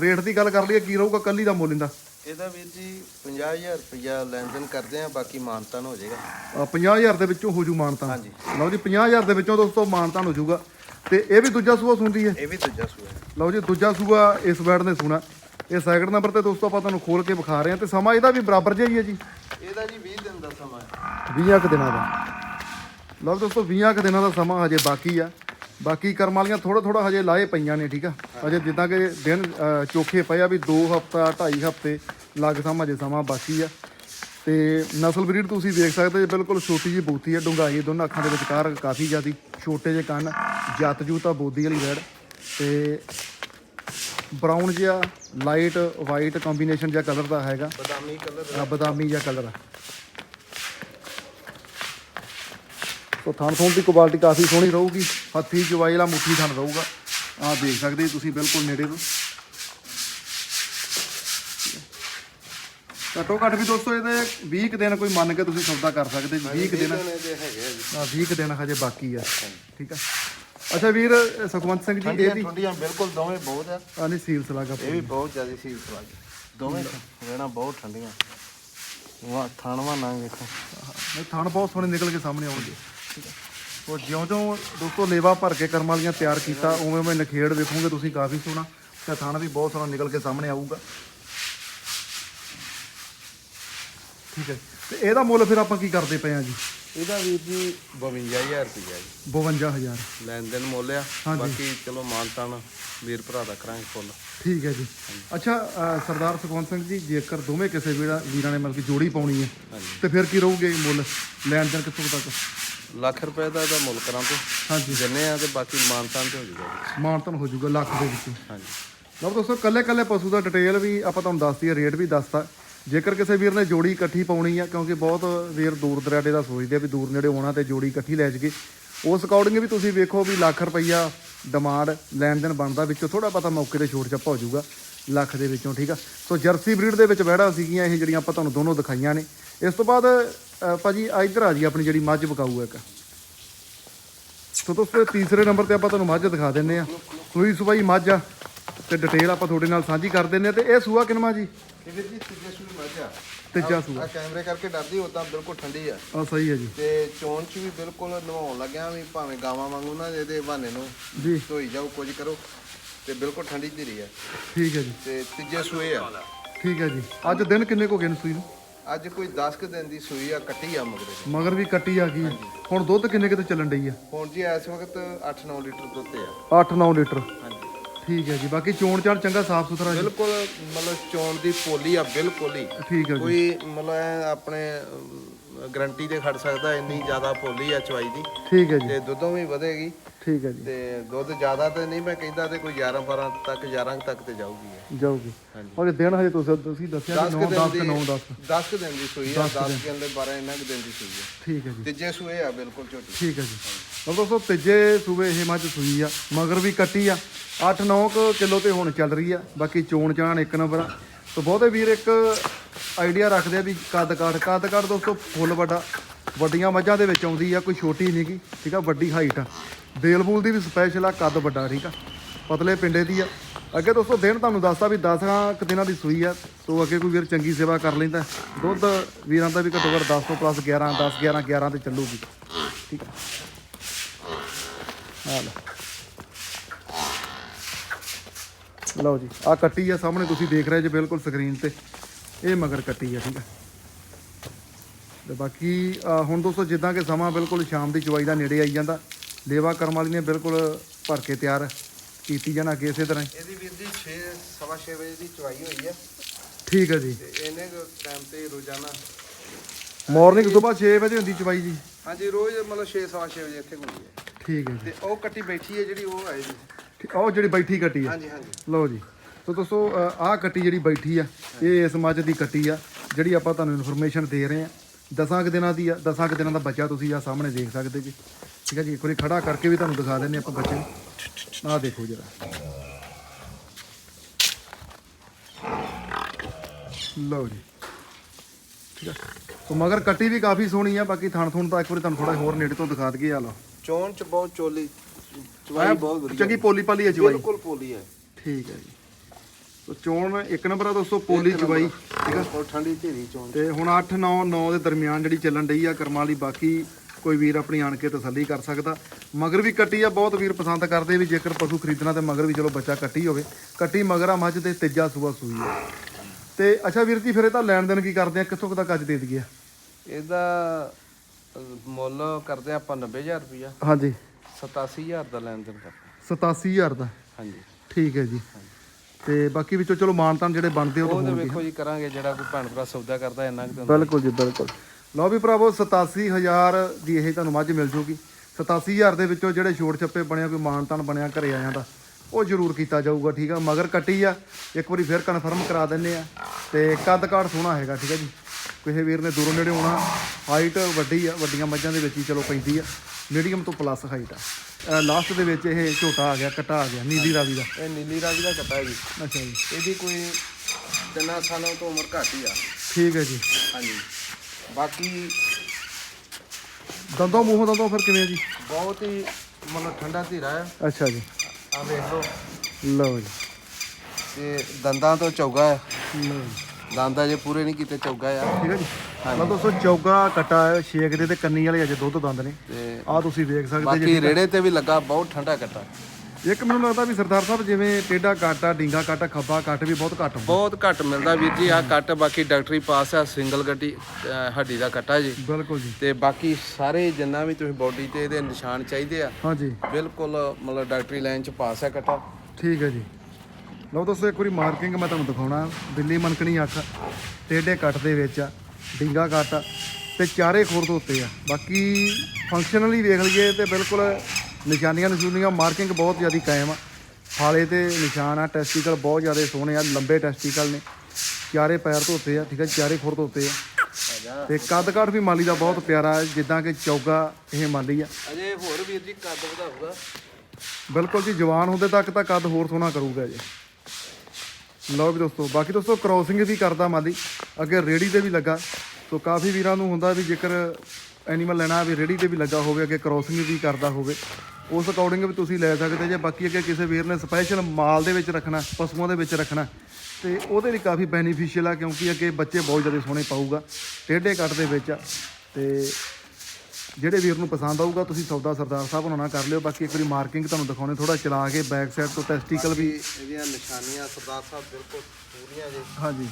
ਰੇਟ ਦੀ ਗੱਲ ਕਰ ਲਈਏ ਕੀ ਰਹੂਗਾ ਕੱਲੀ ਦਾ ਮੁੱਲ ਇਹਦਾ? ਇਹਦਾ ਵੀਰ ਜੀ 50000 ਰੁਪਇਆ ਲੈਣ ਦੇਣ ਕਰਦੇ ਆ ਬਾਕੀ ਮਾਨਤਾਨ ਹੋ ਜਾਏਗਾ। ਅ, 50000 ਦੇ ਵਿੱਚੋਂ ਹੋ ਜੂ ਮਾਨਤਾ ਹਾਂਜੀ। ਲਓ ਜੀ 50000 ਦੇ ਵਿੱਚੋਂ ਦੋਸਤੋ ਮਾਨਤਾ ਹੋ ਜੂਗਾ। ਤੇ ਇਹ ਵੀ ਦੂਜਾ ਸੂਆ ਸੁਣਦੀ ਹੈ? ਇਹ ਵੀ ਦੂਜਾ ਸੂਆ ਲਓ ਜੀ ਦੂਜਾ ਸੂਆ ਇਸ ਬੈਡ ਨੇ ਸੁਣਾ। ਇਹ ਸੈਕਿੰਡ ਨੰਬਰ ਤੇ ਦੋਸਤੋ ਆਪਾਂ ਤੁਹਾਨੂੰ ਖੋਲ ਕੇ ਵਿਖਾ ਰਹੇ ਹਾਂ ਤੇ ਸਮਾਂ ਇਹਦਾ ਵੀ ਬਰਾਬਰ ਜਿਹਾ ਹੀ ਹੈ ਜੀ। ਇਹਦਾ ਜੀ 20 ਦਿਨ ਦਾ ਸਮਾਂ ਹੈ। 20 ਕੁ ਦਿਨਾਂ ਦਾ। ਲਓ ਦੋਸਤੋ 20 ਕੁ ਦਿਨਾਂ ਦਾ ਸਮਾਂ ਹਜੇ ਬਾਕੀ ਆ। ਬਾਕੀ ਕਰਮ ਵਾਲੀਆਂ ਥੋੜਾ ਥੋੜਾ ਹਜੇ ਲਾਏ ਪਈਆਂ ਨੇ ਠੀਕ ਆ? ਹਜੇ ਜਿੱਦਾਂ ਕਿ ਦਿਨ ਚੋਖੇ ਪਏ ਆ ਵੀ 2 ਹਫ਼ਤਾ 2.5 ਹਫ਼ਤੇ ਲੱਗ ਸਮਾਂ ਹਜੇ ਸਮਾਂ ਬਾਕੀ ਆ। ਤੇ ਨਸਲ ਬਰੀਡ ਤੁਸੀਂ ਦੇਖ ਸਕਦੇ ਜੀ ਬਿਲਕੁਲ ਛੋਟੀ ਜੀ ਬੂਤੀ ਆ ਡੁੰਗਾਈ ਦੋਨਾਂ ਅੱਖਾਂ ਦੇ ਵਿਚਕਾਰ ਕਾਫੀ ਜ਼ਿਆਦੀ ਛੋਟੇ ਜਿਹੇ ਕੰਨ ਜੱਤ ਜੂਤਾ ਬੋਦੀ ਵਾਲੀ ਰੈਡ ਤੇ ਬਰਾਊਨ ਜਿਹਾ ਲਾਈਟ ਵਾਈਟ ਕੰਬੀਨੇਸ਼ਨ ਜਿਹਾ ਕਲਰ ਦਾ ਹੈਗਾ। ਬਦਾਮੀ ਕਲਰ ਬਦਾਮੀ ਜਿਹਾ ਕਲਰ ਸੋ ਥਣ ਥਣ ਦੀ ਕੁਆਲਿਟੀ ਕਾਫੀ ਸੋਹਣੀ ਰਹੂਗੀ ਹੱਥੀ ਚਵਾਈ ਵਾਲਾ ਮੁੱਠੀ ਥਣ ਰਹੂਗਾ। ਆ ਦੇਖ ਸਕਦੇ ਤੁਸੀਂ ਬਿਲਕੁਲ ਨੇੜੇ ਤੋਂ। ਘੱਟੋ ਘੱਟ ਵੀ ਦੋਸਤੋ ਇਹਦੇ 20 ਕੁ ਦਿਨ ਕੋਈ ਮੰਨ ਕੇ ਤੁਸੀਂ ਸੌਦਾ ਕਰ ਸਕਦੇ ਜੀ 20 ਕੁ ਦਿਨ। ਆ ਜੀ। ਆ 20 ਕੁ ਦਿਨ ਹਜੇ ਬਾਕੀ ਆ। ਠੀਕ ਆ? ਅੱਛਾ ਵੀਰ ਸੁਖਵੰਤ ਸਿੰਘ ਜੀ ਠੰਡੀਆਂ ਇਹਦੀ ਠੰਡੀਆਂ ਬਿਲਕੁਲ ਦੋਵੇਂ ਬਹੁਤ ਆ। ਆ ਨਹੀਂ ਸੀਲ ਸਲਾਗਾ ਇਹ ਵੀ ਬਹੁਤ ਜ਼ਿਆਦਾ ਸੀ ਸਵਾਦ ਦੋਵੇਂ ਵੇਣਾ ਬਹੁਤ ਠੰਡੀਆਂ। ਵਾ ਥਾਣਵਾ ਨਾ ਨਹੀਂ ਥਣ ਬਹੁਤ ਸੋਹਣੇ ਨਿਕਲ ਕੇ ਸਾਹਮਣੇ ਆਉਣਗੇ। ਉਹ ਜਿਉਂ-ਜਿਉਂ ਦੋਸਤੋ ਲੇਵਾ ਭਰ ਕੇ ਕਰਮ ਵਾਲੀਆਂ ਤਿਆਰ ਕੀਤਾ ਉਵੇਂ ਉਵੇਂ ਨਖੇੜ ਵੇਖੋਗੇ ਤੁਸੀਂ ਕਾਫੀ ਸੋਹਣਾ। ਤੇ ਥਣ ਵੀ ਬਹੁਤ ਸੋਹਣਾ ਨਿਕਲ ਕੇ ਸਾਹਮਣੇ ਆਊਗਾ। ਠੀਕ ਹੈ ਤੇ ਇਹਦਾ ਮੁੱਲ ਫਿਰ ਆਪਾਂ ਕੀ ਕਰਦੇ ਪਏ ਆ ਜੀ? ਇਹਦਾ ਵੀਰ ਜੀ 52000 ਰੁਪਇਆ ਜੀ। 52000 ਲੈਣ ਦੇਣ ਮੁੱਲ ਆ। ਹਾਂਜੀ। ਬਾਕੀ ਚਲੋ ਮਾਨਤਾਨ ਵੀਰ ਭਰਾ ਦਾ ਕਰਾਂਗੇ ਫੁੱਲ। ਠੀਕ ਹੈ ਜੀ। ਅੱਛਾ ਅ, ਸਰਦਾਰ ਸੁਖਵੰਤ ਸਿੰਘ ਜੀ ਜੇਕਰ ਦੋਵੇਂ ਕਿਸੇ ਵੀਰਾਂ ਵੀਰਾਂ ਨੇ ਮਤਲਬ ਕਿ ਜੋੜੀ ਪਾਉਣੀ ਹੈ ਤੇ ਫਿਰ ਕੀ ਰਹੂਗੇ ਮੁੱਲ? ਲੈਣ ਦੇਣ ਕਿੱਥੋਂ ਤੱਕ? ਲੱਖ ਰੁਪਏ ਦਾ ਇਹਦਾ ਮੁੱਲ ਕਰਾਂ ਤੇ। ਹਾਂਜੀ। ਜੰਨੇ ਆ ਤੇ ਬਾਕੀ ਮਾਨਤਾਨ ਤੇ ਹੋ ਜੂਗਾ ਮਾਨਤਨ ਹੋ ਜਾਊਗਾ ਲੱਖ ਦੇ ਵਿੱਚ। ਹਾਂਜੀ। ਲਓ ਦੋਸਤੋ ਕੱਲੇ ਕੱਲੇ ਪਸ਼ੂ ਦਾ ਡਿਟੇਲ ਵੀ ਆਪਾਂ ਤੁਹਾਨੂੰ ਦੱਸਦੀ ਹੈ ਰੇਟ ਵੀ ਦੱਸਤਾ। ਜੇਕਰ ਕਿਸੇ ਵੀਰ ਨੇ ਜੋੜੀ ਇਕੱਠੀ ਪਾਉਣੀ ਆ ਕਿਉਂਕਿ ਬਹੁਤ ਵੀਰ ਦੂਰ ਦਰਾਡੇ ਦਾ ਸੋਚਦੇ ਆ ਵੀ ਦੂਰ ਨੇੜੇ ਆਉਣਾ ਤੇ ਜੋੜੀ ਇਕੱਠੀ ਲੈ ਜਗੇ ਉਸ ਅਕੋਰਡਿੰਗ ਵੀ ਤੁਸੀਂ ਵੇਖੋ ਵੀ ਲੱਖ ਰੁਪਈਆ ਡਿਮਾਂਡ ਲੈਣ ਦੇਣ ਬਣਦਾ ਵਿੱਚੋਂ ਥੋੜਾ ਪਤਾ ਮੌਕੇ ਤੇ ਛੋਟ ਛੱਪਾ ਹੋ ਜਾਊਗਾ ਲੱਖ ਦੇ ਵਿੱਚੋਂ ਠੀਕ ਆ? ਸੋ ਜਰਸੀ ਬਰੀਡ ਦੇ ਵਿੱਚ ਵਹਿੜਾ ਸੀਗੀਆਂ ਇਹ ਜਿਹੜੀਆਂ ਆਪਾਂ ਤੁਹਾਨੂੰ ਦੋਨੋਂ ਦਿਖਾਈਆਂ ਨੇ। ਇਸ ਤੋਂ ਬਾਅਦ ਅ, ਭਾਜੀ ਆ ਇੱਧਰ ਆ ਜੀ ਆਪਣੀ ਜਿਹੜੀ ਮੱਝ ਵਿਕਾਊ ਇੱਕ। ਸੋ ਦੋਸਤੋ ਤੀਸਰੇ ਨੰਬਰ ਤੇ ਆਪਾਂ ਤੁਹਾਨੂੰ ਮੱਝ ਦਿਖਾ ਦਿੰਨੇ ਆ। ਸੂਈ ਸਵਾਈ ਮੱਝ ਆ। ਤੇ ਡਿਟੇਲ ਆਪਾਂ ਤੁਹਾਡੇ ਨਾਲ ਸਾਂਝੀ ਕਰ ਦਿੰਨੇ ਆ ਤੇ ਇਹ ਸੂਆ ਕਿਨਮਾ ਜੀ? ਇਹ ਵੀਰ ਜੀ ਤੀਜੇ ਸੂਈ ਮੱਝ ਆ ਤੀਜਾ ਸੂਆ। ਆ ਕੈਮਰੇ ਕਰਕੇ ਡਰਦੀ ਉਦਾਂ ਬਿਲਕੁਲ ਠੰਡੀ ਆ। ਆ ਸਹੀ ਹੈ ਜੀ। ਤੇ ਚੋਣ ਚ ਵੀ ਬਿਲਕੁਲ ਨਵਾਉਣ ਲੱਗਿਆ ਵੀ ਭਾਵੇਂ ਗਾਵਾਂ ਵਾਂਗੂ ਨਾ ਇਹਦੇ ਬਹਾਨੇ ਨੂੰ ਜੀ। ਧੋਈ ਜਾਓ ਕੁਝ ਕਰੋ ਤੇ ਬਿਲਕੁਲ ਠੰਡੀ ਧੀਰੀ ਆ। ਠੀਕ ਹੈ ਜੀ। ਤੇ ਤੀਜੇ ਸੂਏ ਆ। ਠੀਕ ਹੈ ਜੀ। ਅੱਜ ਦਿਨ ਕਿੰਨੇ ਕੋ ਗਏ ਨੇ ਸੂਈ ਨੂੰ? ਅੱਜ ਕੋਈ 10 ਕੁ ਦਿਨ ਦੀ ਸੂਈ ਆ ਕੱਟੀ ਆ ਮਗਰੇ। ਦੀ। ਮਗਰ ਵੀ ਕੱਟੀ ਆ ਗਈ। ਹੁਣ ਦੁੱਧ ਕਿੰਨੇ ਕਿਤੇ ਚੱਲਣ ਡਈ ਆ? ਹੁਣ ਜੀ ਇਸ ਵਕਤ 8-9 ਲੀਟਰ ਦੁੱਧ ਆ। 8-9 ਲੀਟਰ। ਹਾਂਜੀ। ਠੀਕ ਹੈ ਜੀ ਬਾਕੀ ਚੋਣ ਚਾਣ ਚੰਗਾ ਸਾਫ਼ ਸੁਥਰਾ ਜੀ। ਬਿਲਕੁਲ ਮਤਲਬ ਚੋਣ ਦੀ ਪੋਲੀ ਆ ਬਿਲਕੁਲ ਹੀ। ਠੀਕ ਹੈ ਜੀ। ਕੋਈ ਮਤਲਬ ਐਂ ਆਪਣੇ ਗਰੰਟੀ ਤੇ ਖੜ ਸਕਦਾ ਇੰਨੀ ਜ਼ਿਆਦਾ ਪੋਲੀ ਆ ਚਵਾਈ ਦੀ। ਠੀਕ ਹੈ ਜੀ। ਤੇ ਦੁੱਧੋਂ ਵੀ ਵਧੇਗੀ। ਠੀਕ ਹੈ ਜੀ। ਤੇ ਦੁੱਧ ਜ਼ਿਆਦਾ ਤੇ ਨਹੀਂ ਮੈਂ ਕਹਿੰਦਾ ਤੇ ਕੋਈ 11 12 ਤੱਕ 11 ਤੱਕ ਤੇ ਜਾਊਗੀ ਇਹ। ਜਾਊਗੀ। ਹਾਂਜੀ। ਔਰ ਇਹ ਦਿਨ ਹਜੇ ਤੁਸੀਂ ਤੁਸੀਂ ਦੱਸਿਆ 10 ਕਿ 9 ਕੁ ਦਿਨ 10 ਦੀ ਤੇ 9 10 10 ਕੁ ਦਿਨ ਦੀ ਸੂਈ ਆ 10 ਕੇ ਅੰਦਰ 12 ਇਹਨਾਂ ਕੁ ਦਿਨ ਦੀ ਸੂਈ ਆ। ਠੀਕ ਹੈ ਜੀ। ਤੀਜੇ ਸੂਏ ਆ ਬਿਲਕੁਲ ਝੋਟੀ। ਠੀਕ ਹੈ ਜੀ। ਲਓ ਦੋਸਤੋ ਤੀਜੇ ਸੂਬੇ ਇਹ ਮੱਝ ਸੂਈ ਆ, ਮਗਰ ਵੀ ਕੱਟੀ ਆ। 8-9 ਕਿਲੋ ਤੇ ਹੁਣ ਚੱਲ ਰਹੀ ਆ, ਬਾਕੀ ਚੋਣ ਚਾਣ ਇੱਕ ਨੰਬਰ ਆ। ਤੇ ਬਹੁਤੇ ਵੀਰ ਇੱਕ ਆਈਡੀਆ ਰੱਖਦੇ ਆ ਵੀ ਕੱਦ ਕਾਠ ਕੱਦ ਕਾਠ ਦੋਸਤੋ ਫੁੱਲ ਵੱਡਾ, ਵੱਡੀਆਂ ਮੱਝਾਂ ਦੇ ਵਿੱਚ ਆਉਂਦੀ ਆ, ਕੋਈ ਛੋਟੀ ਨਹੀਂਗੀ ਠੀਕ ਆ, ਵੱਡੀ ਹਾਈਟ ਆ। ਬੇਲ ਬੂਲ ਦੀ ਵੀ ਸਪੈਸ਼ਲ ਆ, ਕੱਦ ਵੱਡਾ, ਠੀਕ ਆ। ਪਤਲੇ ਪਿੰਡੇ ਦੀ ਆ। ਅੱਗੇ ਦੋਸਤੋ ਦਿਨ ਤੁਹਾਨੂੰ ਦੱਸਦਾ ਵੀ 10 ਕੁ ਦਿਨਾਂ ਦੀ ਸੂਈ ਆ, ਸੋ ਅੱਗੇ ਕੋਈ ਵੀਰ ਚੰਗੀ ਸੇਵਾ ਕਰ ਲੈਂਦਾ। ਦੁੱਧ ਵੀਰਾਂ ਦਾ ਵੀ ਘੱਟੋ ਘੱਟ 10 ਤੋਂ ਪਲੱਸ 11 10 11 11 ਤੇ ਚੱਲੂਗੀ, ਠੀਕ ਆ। ਆ ਲਓ ਲਓ ਜੀ ਆ ਕੱਟੀ ਆ ਸਾਹਮਣੇ ਤੁਸੀਂ ਦੇਖ ਰਹੇ ਜੇ ਬਿਲਕੁਲ ਸਕਰੀਨ ਤੇ। ਇਹ ਮਗਰ ਕੱਟੀ ਆ ਠੀਕ ਆ। ਤੇ ਬਾਕੀ ਹੁਣ ਦੋਸਤੋ ਜਿੱਦਾਂ ਕਿ ਸਮਾਂ ਬਿਲਕੁਲ ਸ਼ਾਮ ਦੀ ਚਵਾਈ ਦਾ ਨੇੜੇ ਆਈ ਜਾਂਦਾ ਲੇਵਾ ਕਰਮ ਵਾਲੀ ਨੇ ਬਿਲਕੁਲ ਭਰ ਕੇ ਤਿਆਰ ਕੀਤੀ ਜਾਣਾ ਅੱਗੇ ਇਸੇ ਤਰ੍ਹਾਂ ਹੀ। ਇਹਦੀ ਵੀਰ ਜੀ 6 ਸਵਾ ਛੇ ਵਜੇ ਦੀ ਚਵਾਈ ਹੋਈ ਆ। ਠੀਕ ਹੈ ਜੀ। ਇਹਨੇ ਟਾਈਮ ਤੇ ਰੋਜ਼ਾਨਾ ਮਾਰਨਿੰਗ ਸਵੇਰ 6 ਵਜੇ ਹੁੰਦੀ ਚਵਾਈ ਜੀ। ਹਾਂਜੀ ਰੋਜ਼ ਮਤਲਬ 6 ਸਵਾ ਛੇ ਵਜੇ ਇੱਥੇ ਹੁੰਦੀ ਹੈ ਠੀਕ ਹੈ ਜੀ। ਤੇ ਉਹ ਕੱਟੀ ਬੈਠੀ ਹੈ ਜਿਹੜੀ ਉਹ ਆਏ ਜੀ ਠੀਕ- ਉਹ ਜਿਹੜੀ ਬੈਠੀ ਕੱਟੀ ਆ ਹਾਂਜੀ ਹਾਂਜੀ। ਲਓ ਜੀ। ਸੋ ਦੋਸਤੋ ਆਹ ਕੱਟੀ ਜਿਹੜੀ ਬੈਠੀ ਆ ਇਹ ਇਸ ਮੱਝ ਦੀ ਕੱਟੀ ਆ ਜਿਹੜੀ ਆਪਾਂ ਤੁਹਾਨੂੰ ਇਨਫੋਰਮੇਸ਼ਨ ਦੇ ਰਹੇ ਆ ਦਸਾਂ ਕੁ ਦਿਨਾਂ ਦੀ ਆ ਦਸਾਂ ਕੁ ਦਿਨਾਂ ਦਾ ਬੱਚਾ ਤੁਸੀਂ ਆ ਸਾਹਮਣੇ ਦੇਖ ਸਕਦੇ ਜੀ। ਠੀਕ ਹੈ ਜੀ ਇੱਕ ਵਾਰੀ ਖੜਾ ਕਰਕੇ ਵੀ ਤੁਹਾਨੂੰ ਦਿਖਾ ਦਿੰਨੇ ਆਪਾਂ ਬੱਚੇ ਨੂੰ। ਆਹ ਦੇਖੋ ਜਰਾ। ਲਓ ਜੀ। ਠੀਕ ਹੈ। ਸੋ ਮਗਰ ਕੱਟੀ ਵੀ ਕਾਫੀ ਸੋਹਣੀ ਆ ਬਾਕੀ ਥਣ ਥੁਣ ਤਾਂ ਇੱਕ ਵਾਰੀ ਤੁਹਾਨੂੰ ਥੋੜਾ ਹੋਰ ਨੇੜੇ ਤੋਂ ਦਿਖਾ ਦਈਏ ਆ ਲਓ। ਚੋਣ ਚ ਬਹੁਤ ਚੋਲੀ ਚਵਾਈ ਬਹੁਤ ਵਧੀਆ ਚੰਗੀ ਪੋਲੀ ਪਾਲੀ ਆ ਚਵਾਈ। ਬਿਲਕੁਲ ਪੋਲੀ ਹੈ। ਠੀਕ ਹੈ ਜੀ। ਸੋ ਚੋਣ ਇੱਕ ਨੰਬਰ ਆ ਦੋਸਤੋ ਪੋਲੀ ਚਵਾਈ ਠੀਕ ਆ। ਬਹੁਤ ਠੰਡੀ ਢੇਰੀ ਚੋਂ। ਤੇ ਹੁਣ 8 9 9 ਦੇ ਦਰਮਿਆਨ ਜਿਹੜੀ ਚੱਲਣ ਡਈ ਆ ਕਰਮਾਂ ਵਾਲੀ ਬਾਕੀ ਕੋਈ ਵੀਰ ਆਪਣੀ ਆਣ ਕੇ ਤਸੱਲੀ ਕਰ ਸਕਦਾ। ਮਗਰ ਵੀ ਕੱਟੀ ਆ ਬਹੁਤ ਵੀਰ ਪਸੰਦ ਕਰਦੇ ਵੀ ਜੇਕਰ ਪਸ਼ੂ ਖਰੀਦਣਾ ਤੇ ਮਗਰ ਵੀ ਚਲੋ ਬੱਚਾ ਕੱਟੀ ਹੋਵੇ। ਕੱਟੀ ਮਗਰ ਆ ਮੱਝ ਤੇ ਤੀਜਾ ਸੂਆ ਸੂਈ ਆ। ਤੇ ਅੱਛਾ ਵੀਰ ਜੀ ਫਿਰ ਇਹ ਤਾਂ ਲੈਣ ਦੇਣ ਕੀ ਕਰਦੇ ਆ? ਕਿੱਥੋਂ ਤੱਕ ਅੱਜ ਦੇ ਦਈਏ? ਇਹਦਾ ਮੁੱਲ ਕਰਦੇ ਆਪਾਂ 90000 ਰੁਪਇਆ ਹਾਂਜੀ। 87000 ਦਾ ਲੈਣ ਦੇਣ ਕਰਦੇ 87000 ਦਾ? ਹਾਂਜੀ। ਠੀਕ ਹੈ ਜੀ। ਤੇ ਬਾਕੀ ਵਿੱਚੋਂ ਚਲੋ ਮਾਨਤਾਨ ਜਿਹੜੇ ਬਣਦੇ ਉਹ ਉਹ ਤੇ ਹੋਣਗੇ। ਵੇਖੋ ਜੀ ਕਰਾਂਗੇ ਜਿਹੜਾ ਕੋਈ ਭੈਣ ਭਰਾ ਸੌਦਾ ਕਰਦਾ ਇੰਨਾ ਕੁ ਤਾਂ। ਬਿਲਕੁਲ ਜੀ ਬਿਲਕੁਲ। ਲਓ ਵੀ ਭਰਾਵੋ 87000 ਦੀ ਇਹ ਤੁਹਾਨੂੰ ਮੱਝ ਮਿਲ ਜੂਗੀ। 87000 ਦੇ ਵਿੱਚੋਂ ਜਿਹੜੇ ਛੋਟ ਛੱਪੇ ਬਣਿਆ ਕੋਈ ਮਾਨਤਾਨ ਬਣਿਆ ਘਰੇ ਆਇਆਂ ਦਾ ਉਹ ਜ਼ਰੂਰ ਕੀਤਾ ਜਾਊਗਾ ਠੀਕ ਆ? ਮਗਰ ਕੱਟੀ ਆ। ਇੱਕ ਵਾਰੀ ਫਿਰ ਕਨਫਰਮ ਕਰਾ ਦਿੰਨੇ ਆ। ਤੇ ਕੱਦ ਕਾਠ ਸੋਹਣਾ ਹੈਗਾ ਠੀਕ ਆ ਜੀ? ਕਿਸੇ ਵੀਰ ਨੇ ਦੂਰੋਂ ਨੇੜੇ ਆਉਣਾ ਹਾਈਟ ਵੱਡੀ ਆ ਵੱਡੀਆਂ ਮੱਝਾਂ ਦੇ ਵਿੱਚ ਹੀ ਚਲੋ ਪੈਂਦੀ ਆ। ਮੀਡੀਅਮ ਤੋਂ ਪਲੱਸ ਹਾਈਟ ਆ। ਲਾਸਟ ਦੇ ਵਿੱਚ ਇਹ ਝੋਟਾ ਆ ਗਿਆ ਕਟਾ ਆ ਗਿਆ ਨੀਲੀ ਰਾਵੀ ਦਾ। ਇਹ ਨੀਲੀ ਰਾਵੀ ਦਾ ਕੱਟਾ ਜੀ। ਅੱਛਾ ਜੀ। ਇਹਦੀ ਕੋਈ ਤਿੰਨਾਂ ਸਾਲਾਂ ਤੋਂ ਉਮਰ ਘੱਟ ਹੀ ਆ। ਠੀਕ ਹੈ ਜੀ। ਹਾਂਜੀ। ਬਾਕੀ ਦੰਦੋਂ ਮੂੰਹੋਂ ਦੰਦੋਂ ਫਿਰ ਕਿਵੇਂ ਆ ਜੀ? ਬਹੁਤ ਹੀ ਮਤਲਬ ਠੰਡਾ ਧੀਰਾ ਹੈ ਅੱਛਾ ਜੀ। ਆ ਵੇਖ ਲਓ। ਲਓ ਜੀ। ਤੇ ਦੰਦਾਂ ਤੋਂ ਚੌਗਾ ਹੈ ਲਓ ਜੀ। ਦੰਦ ਅਜੇ ਪੂਰੇ ਨਹੀਂ ਕੀਤੇ ਚੌਗਾ ਆ। ਠੀਕ ਹੈ ਜੀ। ਲਓ ਦੋਸਤੋ ਚੌਗਾ ਕਟਾ ਛੇਕ ਦੇ ਤੇ ਕੰਨੀ ਵਾਲੇ ਅਜੇ ਦੁੱਧ ਦੰਦ ਨੇ। ਤੇ ਆਹ ਤੁਸੀਂ ਵੇਖ ਸਕਦੇ ਜੀ ਬਾਕੀ ਰੇੜੇ ਤੇ ਵੀ ਲੱਗਾ ਬਹੁਤ ਠੰਡਾ ਕੱਟਾ। ਇੱਕ ਮੈਨੂੰ ਲੱਗਦਾ ਵੀ ਸਰਦਾਰ ਸਾਹਿਬ ਜਿਵੇਂ ਟੇਡਾ ਕਾਟਾ ਡਿੰਗਾ ਕਾਟਾ ਖੱਬਾ ਕੱਟ ਵੀ ਬਹੁਤ ਘੱਟ ਹੁੰਦਾ। ਬਹੁਤ ਘੱਟ ਮਿਲਦਾ ਵੀਰ ਜੀ ਆ ਕੱਟ ਬਾਕੀ ਡਾਕਟਰੀ ਪਾਸ ਆ ਸਿੰਗਲ ਗੱਡੀ ਅਹ ਹੱਡੀ ਦਾ ਕੱਟਾ ਜੀ। ਬਿਲਕੁਲ ਜੀ। ਤੇ ਬਾਕੀ ਸਾਰੇ ਜਿੰਨਾ ਵੀ ਤੁਸੀਂ ਬੋਡੀ ਤੇ ਇਹਦੇ ਨਿਸ਼ਾਨ ਚਾਹੀਦੇ ਆ ਹਾਂਜੀ। ਬਿਲਕੁਲ ਮਤਲਬ ਡਾਕਟਰੀ ਲਾਈਨ ਚ ਪਾਸ ਆ ਕੱਟਾ। ਠੀਕ ਹੈ ਜੀ। ਲਓ ਦੋਸਤੋ ਇੱਕ ਵਾਰੀ ਮਾਰਕਿੰਗ ਮੈਂ ਤੁਹਾਨੂੰ ਦਿਖਾਉਣਾ। ਬਿੱਲੀ ਮਨਕਣੀ ਅੱਖ ਟੇਡੇ ਕੱਟ ਦੇ ਵਿੱਚ ਆ ਡਿੰਗਾ ਕੱਟ ਤੇ ਚਾਰੇ ਖੁਰ ਤੋਂ ਉੱਤੇ ਆ। ਬਾਕੀ ਫੰਕਸ਼ਨਲੀ ਵੇਖ ਲਈਏ ਤੇ ਬਿਲਕੁਲ ਨਿਸ਼ਾਨੀਆਂ ਨਿਸ਼ੂਨੀਆਂ ਮਾਰਕਿੰਗ ਬਹੁਤ ਜ਼ਿਆਦਾ ਕਾਇਮ ਆ। ਫਾਲੇ ਤੇ ਨਿਸ਼ਾਨ ਆ ਟੈਸਟੀਕਲ ਬਹੁਤ ਜ਼ਿਆਦਾ ਸੋਹਣੇ ਆ ਲੰਬੇ ਟੈਸਟੀਕਲ ਨੇ। ਚਾਰੇ ਪੈਰ ਤੋਂ ਉੱਤੇ ਆ ਠੀਕ ਹੈ ਚਾਰੇ ਖੁਰ ਤੋਂ ਉੱਤੇ ਆ। ਤੇ ਕੱਦ ਕਾਠ ਵੀ ਮਾਲੀ ਦਾ ਬਹੁਤ ਪਿਆਰਾ ਹੈ ਜਿੱਦਾਂ ਕਿ ਚੌਗਾ ਇਹ ਮਾਲੀ ਆ। ਅਜੇ ਹੋਰ ਵੀਰ ਜੀ ਕੱਦ ਵਧਾਊਗਾ। ਬਿਲਕੁਲ ਜੀ ਜਵਾਨ ਹੁੰਦੇ ਤੱਕ ਤਾਂ ਕੱਦ ਹੋਰ ਸੋਹਣਾ ਕਰੂਗਾ ਜੀ। ਲਓ ਵੀ ਦੋਸਤੋ ਬਾਕੀ ਦੋਸਤੋ ਕ੍ਰੋਸਿੰਗ ਵੀ ਕਰਦਾ ਮਾਲੀ। ਅੱਗੇ ਰੇੜੀ ਤੇ ਵੀ ਲੱਗਾ। ਸੋ ਕਾਫੀ ਵੀਰਾਂ ਨੂੰ ਹੁੰਦਾ ਵੀ ਜੇਕਰ ਐਨੀਮਲ ਲੈਣਾ ਵੀ ਰੇੜੀ ਤੇ ਵੀ ਲੱਗਾ ਹੋਵੇ ਅੱਗੇ ਕ੍ਰੋਸਿੰਗ ਵੀ ਕਰਦਾ ਹੋਵੇ। ਉਸ ਅਕੋਰਡਿੰਗ ਵੀ ਤੁਸੀਂ ਲੈ ਸਕਦੇ ਜੇ ਬਾਕੀ ਅੱਗੇ ਕਿਸੇ ਵੀਰ ਨੇ ਸਪੈਸ਼ਲ ਮਾਲ ਦੇ ਵਿੱਚ ਰੱਖਣਾ ਪਸ਼ੂਆਂ ਦੇ ਵਿੱਚ ਰੱਖਣਾ ਤੇ ਉਹਦੇ ਲਈ ਕਾਫੀ ਬੈਨੀਫੀਸ਼ੀਅਲ ਆ ਕਿਉਂਕਿ ਅੱਗੇ ਬੱਚੇ ਬਹੁਤ ਜ਼ਿਆਦਾ ਸੋਹਣੇ ਪਾਊਗਾ ਟੇਢੇ ਕੱਟ ਦੇ ਵਿੱਚ ਆ ਤੇ ਜਿਹੜੇ ਵੀਰ ਨੂੰ ਪਸੰਦ ਆਊਗਾ ਤੁਸੀਂ ਸੌਦਾ ਸਰਦਾਰ ਸਾਹਿਬ ਹੋਣਾ ਕਰ ਲਿਓ ਬਾਕੀ ਇੱਕ ਵਾਰੀ ਮਾਰਕਿੰਗ ਤੁਹਾਨੂੰ ਦਿਖਾਉਣੇ ਥੋੜਾ ਚਲਾ ਕੇ ਬੈਕ ਸਾਈਡ ਤੋਂ ਟੈਸਟੀਕਲ ਵੀ ਇਹਦੀਆਂ ਨਿਸ਼ਾਨੀਆਂ ਸਰਦਾਰ ਸਾਹਿਬ ਬਿਲਕੁਲ ਪੂਰੀਆਂ ਜੇ। ਹਾਂਜੀ।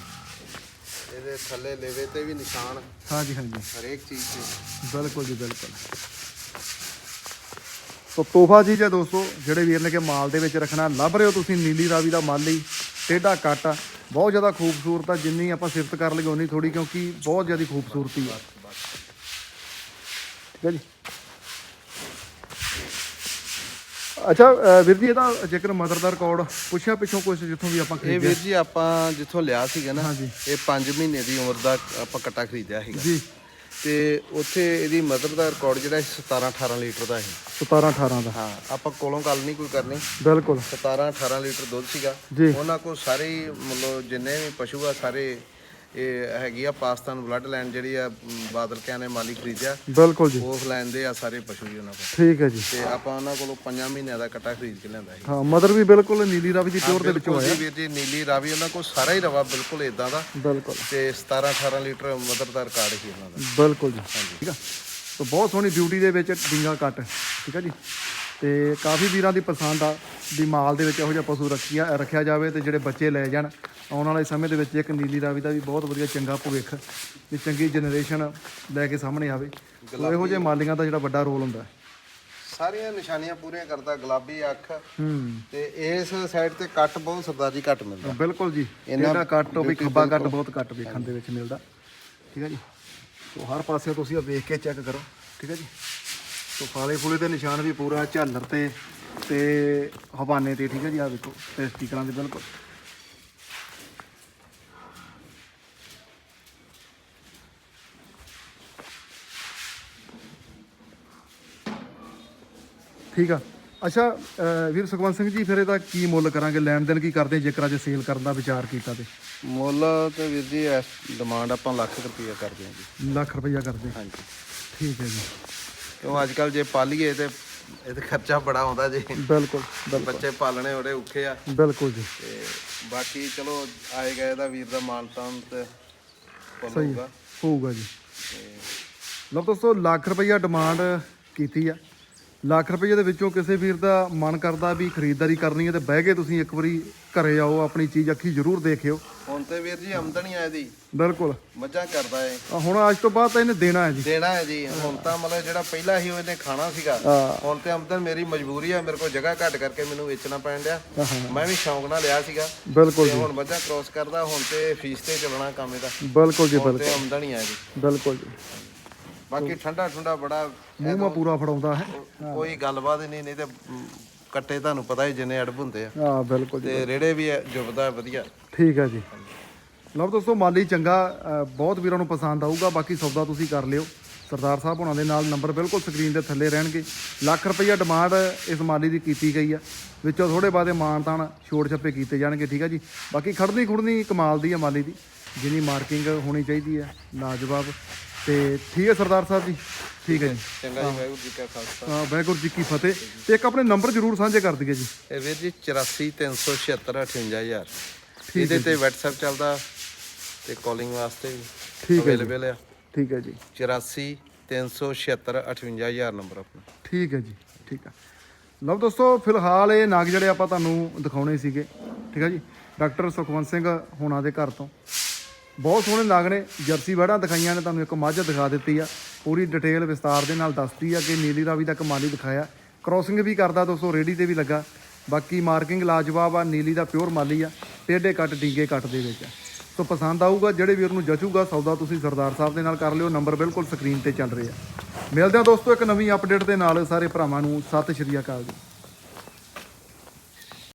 ਇਹਦੇ ਥੱਲੇ ਲੇਵੇ ਤੇ ਵੀ ਨਿਸ਼ਾਨ। ਹਾਂਜੀ ਹਾਂਜੀ। ਹਰੇਕ ਚੀਜ਼ ਤੇ। ਬਿਲਕੁਲ ਜੀ ਬਿਲਕੁਲ। ਸੋ ਤੋਹਫਾ ਜੀ ਜੇ ਦੋਸਤੋ ਜਿਹੜੇ ਵੀਰ ਨੇ ਕਿ ਮਾਲ ਦੇ ਵਿੱਚ ਰੱਖਣਾ ਲੱਭ ਰਹੇ ਹੋ ਤੁਸੀਂ ਨੀਲੀ ਰਾਵੀ ਦਾ ਮਾਲੀ ਟੇਢਾ ਕੱਟ। ਬਹੁਤ ਜ਼ਿਆਦਾ ਖੂਬਸੂਰਤ ਆ ਜਿੰਨੀ ਆਪਾਂ ਸਿਫਤ ਕਰ ਲਈਏ ਉਨੀ ਥੋੜੀ ਕਿਉਂਕਿ ਬਹੁਤ ਜ਼ਿਆਦਾ ਖੂਬਸੂਰਤੀ ਆ। ਠੀਕ ਹੈ ਜੀ? ਅੱਛਾ ਵੀਰ ਜੀ ਇਹਦਾ ਜੇਕਰ ਮਦਰ ਦਾ ਰਿਕਾਰਡ ਪੁੱਛਿਆ ਪਿੱਛੋਂ ਕੁਝ ਜਿੱਥੋਂ ਵੀ ਆਪਾਂ ਇਹ ਖਰੀਦਿਆ? ਵੀਰ ਜੀ ਆਪਾਂ ਜਿੱਥੋਂ ਲਿਆ ਸੀਗਾ ਨਾ ਹਾਂਜੀ। ਇਹ 5 ਮਹੀਨੇ ਦੀ ਉਮਰ ਦਾ ਆਪਾਂ ਕੱਟਾ ਖਰੀਦਿਆ ਸੀਗਾ। ਜੀ। ਤੇ ਉੱਥੇ ਇਹਦੀ ਮਦਰ ਦਾ ਰਿਕਾਰਡ ਜਿਹੜਾ ਸੀ 17 18 ਲੀਟਰ ਦਾ ਸੀ 17 18 ਦਾ। ਹਾਂ ਆਪਾਂ ਕੋਲੋਂ ਗੱਲ ਨਹੀਂ ਕੋਈ ਕਰਨੀ। ਬਿਲਕੁਲ। 17 18 ਲੀਟਰ ਦੁੱਧ ਸੀਗਾ। ਜੀ। ਉਹਨਾਂ ਕੋਲ ਸਾਰੇ ਹੀ ਮਤਲਬ ਜਿੰਨੇ ਵੀ ਪਸ਼ੂ ਆ ਸਾਰੇ ਇਹ ਹੈਗੀ ਆ ਪਾਕਿਸਤਾਨ ਬਲੱਡ ਲਾਈਨ ਜਿਹੜੀ ਆ ਬਾਦਲ ਕਿਆਂ ਨੇ ਮਾਲੀ ਖਰੀਦਿਆ। ਬਿਲਕੁਲ ਜੀ। ਉਸ ਲਾਈਨ ਦੇ ਆ ਸਾਰੇ ਪਸ਼ੂ ਜੀ ਉਹਨਾਂ ਕੋਲ। ਠੀਕ ਹੈ ਜੀ। ਤੇ ਆਪਾਂ ਉਹਨਾਂ ਕੋਲੋਂ 5 ਮਹੀਨਿਆਂ ਦਾ ਕੱਟਾ ਖਰੀਦ ਕੇ ਲਿਆਂਦਾ ਸੀ। ਹਾਂ ਮਦਰ ਵੀ ਬਿਲਕੁਲ ਨੀਲੀ ਰਾਵੀ ਦੀ ਪਿਓਰ ਦੇ ਵਿੱਚੋਂ ਆਇਆ। ਜੀ ਵੀਰ ਜੀ ਨੀਲੀ ਰਾਵੀ ਉਹਨਾਂ ਕੋਲ ਸਾਰਾ ਹੀ ਰਵਾ ਬਿਲਕੁਲ ਇਦਾਂ ਦਾ। ਬਿਲਕੁਲ। ਤੇ 17 18 ਲੀਟਰ ਮਦਰ ਦਾ ਰਿਕਾਰਡ ਸੀ ਉਹਨਾਂ ਦਾ। ਬਿਲਕੁਲ ਜੀ। ਠੀਕ ਆ? ਤਾਂ ਬਹੁਤ ਸੋਹਣੀ ਬਿਊਟੀ ਦੇ ਵਿੱਚ ਡਿੰਗਾ ਕੱਟ। ਠੀਕ ਆ ਜੀ? ਤੇ ਕਾਫੀ ਵੀਰਾਂ ਦੀ ਪਸੰਦ ਆ ਵੀ ਮਾਲ ਦੇ ਵਿੱਚ ਇਹੋ ਜਿਹਾ ਪਸ਼ੂ ਰੱਖਿਆ ਰੱਖਿਆ ਜਾਵੇ ਤੇ ਜਿਹੜੇ ਬੱਚੇ ਲੈ ਜਾਣ। ਆਉਣ ਵਾਲੇ ਸਮੇਂ ਦੇ ਵਿੱਚ ਇੱਕ ਨੀਲੀ ਰਾਵੀ ਦਾ ਵੀ ਬਹੁਤ ਵਧੀਆ ਚੰਗਾ ਭਵਿੱਖ ਵੀ ਚੰਗੀ ਜਨਰੇਸ਼ਨ ਲੈ ਕੇ ਸਾਹਮਣੇ ਆਵੇ। ਇਹੋ ਜਿਹੇ ਮਾਲੀਆਂ ਦਾ ਜਿਹੜਾ ਵੱਡਾ ਰੋਲ ਹੁੰਦਾ ਹੈ। ਸਾਰੀਆਂ ਨਿਸ਼ਾਨੀਆਂ ਪੂਰੀਆਂ ਕਰਦਾ ਗੁਲਾਬੀ ਅੱਖ ਹੂੰ। ਤੇ ਇਸ ਸਾਈਡ ਤੇ ਕੱਟ ਬਹੁਤ ਸਰਦਾਰੀ ਘੱਟ ਮਿਲਦਾ। ਬਿਲਕੁਲ ਜੀ। ਇਹਦਾ ਕੱਟ ਉਹ ਵੀ ਖੱਬਾ ਕੱਟ ਬਹੁਤ ਘੱਟ ਵੇਖਣ ਦੇ ਵਿੱਚ ਮਿਲਦਾ। ਠੀਕ ਹੈ ਜੀ? ਸੋ ਹਰ ਪਾਸੇ ਤੁਸੀਂ ਇਹ ਵੇਖ ਕੇ ਚੈੱਕ ਕਰੋ। ਠੀਕ ਹੈ ਜੀ? ਸੋ ਫਾਲੇ ਫੂਲੇ ਦੇ ਨਿਸ਼ਾਨ ਵੀ ਪੂਰਾ ਝਾਲਰ ਤੇ ਤੇ ਹਵਾਨੇ ਤੇ ਠੀਕ ਹੈ ਜੀ? ਆ ਵੇਖੋ ਤੇ ਸਟੀਕਰਾਂ ਦੇ ਬਿਲਕੁਲ। ਠੀਕ ਆ। ਅੱਛਾ ਵੀਰ ਸੁਖਵੰਤ ਸਿੰਘ ਜੀ ਫਿਰ ਇਹਦਾ ਕੀ ਮੁੱਲ ਕਰਾਂਗੇ? ਲੈਣ ਦੇਣ ਕੀ ਕਰਦੇ ਜੇਕਰ ਅੱਜ ਸੇਲ ਕਰਨ ਦਾ ਵਿਚਾਰ ਕੀਤਾ ਤੇ? ਮੁੱਲ ਤੇ ਵੀਰ ਜੀ ਡਿਮਾਂਡ ਆਪਾਂ ਲੱਖ ਰੁਪਈਆ ਕਰਦੇ ਹਾਂ ਜੀ। ਲੱਖ ਰੁਪਈਆ ਕਰਦੇ। ਹਾਂਜੀ। ਠੀਕ ਹੈ ਜੀ। ਕਿਉਂ ਅੱਜ ਕੱਲ ਜੇ ਪਾਲੀਏ ਤੇ ਇਹਦੇ ਖਰਚਾ ਬੜਾ ਆਉਂਦਾ ਜੀ। ਬਿਲਕੁਲ ਬੱਚੇ ਪਾਲਣੇ ਉਹਦੇ ਔਖੇ ਆ। ਬਿਲਕੁਲ ਜੀ। ਤੇ ਬਾਕੀ ਚਲੋ ਆਏ ਗਏ ਦਾ ਵੀਰ ਦਾ ਮਾਨ ਤਾਨ ਤੇ ਹੋਊਗਾ। ਹੋਊਗਾ ਜੀ। ਲਓ ਦੋਸਤੋ ਲੱਖ ਰੁਪਈਆ ਡਿਮਾਂਡ ਕੀਤੀ ਆ। ਲੱਖ ਰੁਪਈਏ ਦੇ ਵਿੱਚੋਂ ਕਿਸੇ ਵੀਰ ਦਾ ਮਨ ਕਰਦਾ ਵੀ ਖਰੀਦਦਾਰੀ ਕਰਨੀ ਹੈ ਤੇ ਬਹਿ ਕੇ ਤੁਸੀਂ ਇੱਕ ਵਾਰੀ ਘਰੇ ਆਓ ਆਪਣੀ ਚੀਜ਼ ਅੱਖੀ ਜ਼ਰੂਰ ਦੇਖਿਓ। ਹੁਣ ਤੇ ਵੀਰ ਜੀ ਆਮਦਨੀ ਆ ਇਹਦੀ। ਬਿਲਕੁਲ। ਮੱਝਾਂ ਕਰਦਾ ਏ ਆ ਹੁਣ ਅੱਜ ਤੋਂ ਬਾਅਦ ਤਾਂ ਇਹਨੇ ਦੇਣਾ ਹੈ ਜੀ। ਦੇਣਾ ਹੈ ਜੀ। ਹੁਣ ਤਾਂ ਮਤਲਬ ਜਿਹੜਾ ਪਹਿਲਾਂ ਹੀ ਉਹਨੇ ਖਾਣਾ ਸੀਗਾ। ਹਾਂ। ਹੁਣ ਤੇ ਆਮਦਨ ਮੇਰੀ ਮਜਬੂਰੀ ਆ ਮੇਰੇ ਕੋਲ ਜਗ੍ਹਾ ਘੱਟ ਕਰਕੇ ਮੈਨੂੰ ਵੇਚਣਾ ਪੈਣ ਡਿਆ। ਮੈਂ ਵੀ ਸ਼ੌਂਕ ਨਾਲ ਲਿਆ ਸੀਗਾ। ਬਿਲਕੁਲ ਤੇ ਹੁਣ ਮੱਝਾਂ ਕ੍ਰੋਸ ਕਰਦਾ ਹੁਣ ਤੇ ਫੀਸ ਤੇ ਚੱਲਣਾ ਕੰਮ ਇਹਦਾ। ਬਿਲਕੁਲ ਜੀ ਹੁਣ ਬਿਲਕੁਲ। ਤੇ ਆਮਦਨੀ ਆ ਇਹਦੀ। ਬਿਲਕੁਲ ਜੀ। ਬਾਕੀ ਠੰਡਾ ਠੰਡਾ ਬੜਾ ਮੂੰਹ ਮਾ ਪੂਰਾ ਫੜਾਉਂਦਾ ਹੈ। ਕੋਈ ਗੱਲਬਾਤ ਨਹੀਂ ਨਹੀਂ ਤੇ ਮ, ਕੱਟੇ ਤੁਹਾਨੂੰ ਪਤਾ ਹੀ ਜਿੰਨੇ ਅੜਬ ਹੁੰਦੇ ਆ। ਹਾਂ ਬਿਲਕੁਲ ਜੀ ਤੇ ਰੇੜੇ ਵੀ ਜੁਬਦਾ ਵਧੀਆ। ਠੀਕ ਹੈ ਜੀ। ਲਓ ਦੋਸਤੋ ਮਾਲੀ ਚੰਗਾ ਅ, ਬਹੁਤ ਵੀਰਾਂ ਨੂੰ ਪਸੰਦ ਆਊਗਾ ਬਾਕੀ ਸੌਦਾ ਤੁਸੀਂ ਕਰ ਲਿਓ। ਸਰਦਾਰ ਸਾਹਿਬ ਹੁਣਾਂ ਦੇ ਨਾਲ ਨੰਬਰ ਬਿਲਕੁਲ ਸਕਰੀਨ ਦੇ ਥੱਲੇ ਰਹਿਣਗੇ। ਲੱਖ ਰੁਪਈਆ ਡਿਮਾਂਡ ਇਸ ਮਾਲੀ ਦੀ ਕੀਤੀ ਗਈ ਆ। ਵਿੱਚੋਂ ਥੋੜੇ ਬਾਅਦੇ ਮਾਨਤਾਨ ਛੋੜ ਛੱਪੇ ਕੀਤੇ ਜਾਣਗੇ ਠੀਕ ਆ ਜੀ। ਬਾਕੀ ਖੜਨੀ ਖੁੜਨੀ ਕਮਾਲ ਦੀ ਆ ਮਾਲੀ ਦੀ ਜਿੰਨੀ ਮਾਰਕਿੰਗ ਹੋਣੀ ਚਾਹੀਦੀ ਹੈ ਲਾਜਵਾਬ ਤੇ ਠੀਕ ਹੈ ਸਰਦਾਰ ਸਾਹਿਬ ਜੀ? ਠੀਕ ਹੈ ਜੀ। ਚੰਗਾ ਜੀ ਵਾਹਿਗੁਰੂ ਜੀ ਕਾ ਖਾਲਸਾ। ਅ, ਵਾਹਿਗੁਰੂ ਜੀ ਕੀ ਫਤਿਹ। ਤੇ ਇੱਕ ਆਪਣੇ ਨੰਬਰ ਜ਼ਰੂਰ ਸਾਂਝੇ ਕਰ ਦਈਏ ਜੀ। ਇਹ ਵੀਰ ਜੀ 84 376 58000 ਇਹਦੇ ਤੇ WhatsApp ਚੱਲਦਾ ਤੇ ਕਾਲਿੰਗ ਵਾਸਤੇ ਵੀ ਠੀਕ ਹੈ ਅਵੇਲੇਬਲ ਆ। ਠੀਕ ਹੈ ਜੀ। 84 376 58000 ਨੰਬਰ ਆਪਣਾ। ਠੀਕ ਹੈ ਜੀ ਠੀਕ ਆ। ਲਓ ਦੋਸਤੋ ਫਿਲਹਾਲ ਇਹ ਨਾਗ ਜਿਹੜੇ ਆਪਾਂ ਤੁਹਾਨੂੰ ਦਿਖਾਉਣੇ ਸੀਗੇ ਠੀਕ ਆ ਜੀ। ਡਾਕਟਰ ਸੁਖਵੰਤ ਸਿੰਘ ਹੋਣਾ ਦੇ ਘਰ ਤੋਂ। ਬਹੁਤ ਸੋਹਣੇ ਨਾਗ ਨੇ, ਜਰਸੀ ਵੜਾਂ ਦਿਖਾਈਆਂ ਨੇ, ਤੁਹਾਨੂੰ ਇੱਕ ਮੱਝ ਦਿਖਾ ਦਿੱਤੀ ਆ। ਪੂਰੀ ਡਿਟੇਲ ਵਿਸਤਾਰ ਦੇ ਨਾਲ ਦੱਸਤੀ ਆ ਕਿ ਨੀਲੀ ਰਾਵੀ ਦਾ ਕਮਾਲੀ ਦਿਖਾਇਆ। ਕ੍ਰੋਸਿੰਗ ਵੀ ਕਰਦਾ ਦੋਸਤੋ ਰੇਡੀ ਤੇ ਵੀ ਲੱਗਾ। ਬਾਕੀ ਮਾਰਕਿੰਗ ਲਾਜਵਾਬ ਆ, ਨੀਲੀ ਦਾ ਪਿਓਰ ਮਾਲੀ ਆ, ਟੇਢੇ ਕੱਟ ਡੀਗੇ ਕੱਟ ਦੇ ਵਿੱਚ ਆ। ਸੋ ਪਸੰਦ ਆਊਗਾ, ਜਿਹੜੇ ਵੀਰ ਨੂੰ ਜਚੂਗਾ, ਸੌਦਾ ਤੁਸੀਂ ਸਰਦਾਰ ਸਾਹਿਬ ਦੇ ਨਾਲ ਕਰ ਲਿਓ ਨੰਬਰ ਬਿਲਕੁਲ ਸਕਰੀਨ ਤੇ ਚੱਲ ਰਹੇ। ਆ ਮਿਲਦੇ ਹਾਂ ਦੋਸਤੋ ਇੱਕ ਨਵੀਂ ਅਪਡੇਟ ਦੇ ਨਾਲ, ਸਾਰੇ ਭਰਾਵਾਂ ਨੂੰ ਸਤਿ ਸ਼੍ਰੀ ਅਕਾਲ ਜੀ।